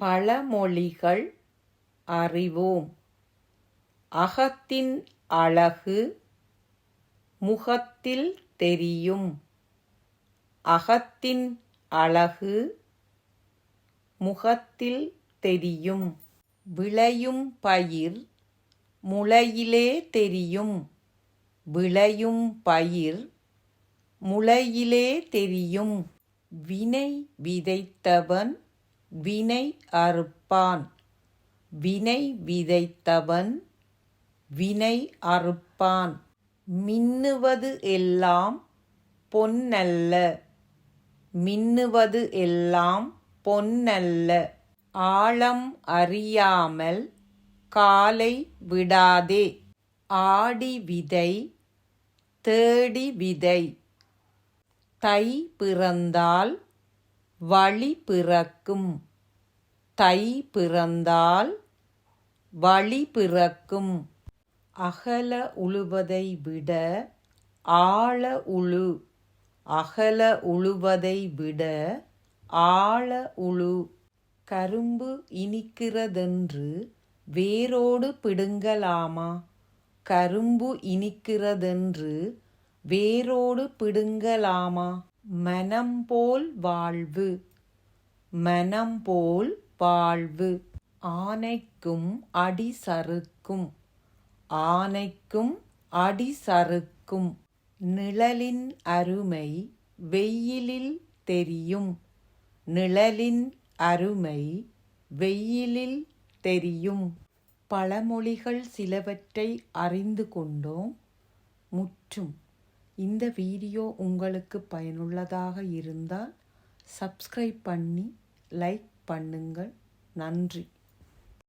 பழமொழிகள் அறிவோம். அகத்தின் அழகு முகத்தில் தெரியும். அகத்தின் அழகு முகத்தில் தெரியும். விளையும் பயிர் முளையிலே தெரியும். விளையும் பயிர் முளையிலே தெரியும். வினை விதைத்தவன் வினை அறுப்பான். வினை விதைத்தவன் வினை அறுப்பான். மின்னுவது எல்லாம் பொன்னல்ல. மின்னுவது எல்லாம் பொன்னல்ல. ஆழம் அறியாமல் காலை விடாதே. ஆடி விதை தேடி விதை. தை பிறந்தால் வழி பிறக்கும். தை பிறந்தால் வழி பிறக்கும். அகல உழுவதை விட ஆழ உழு. அகல உழுவதை விட ஆழ உழு. கரும்பு இனிக்கிறதென்று வேரோடு பிடுங்கலாமா? கரும்பு இனிக்கிறதென்று வேரோடு பிடுங்கலாமா? மனம் போல் வாழ்வு. மனம் போல் வாழ்வு. ஆனைக்கும் அடி சறுக்கும் ஆனைக்கும் அடி சறுக்கும் நிழலின் அருமை வெயிலில் தெரியும். நிழலின் அருமை வெயிலில் தெரியும். பழமொழிகள் சிலவற்றை அறிந்து கொண்டோம். முற்றும். இந்த வீடியோ உங்களுக்கு பயனுள்ளதாக இருந்தால் சப்ஸ்கிரைப் பண்ணி லைக் பண்ணுங்கள். நன்றி.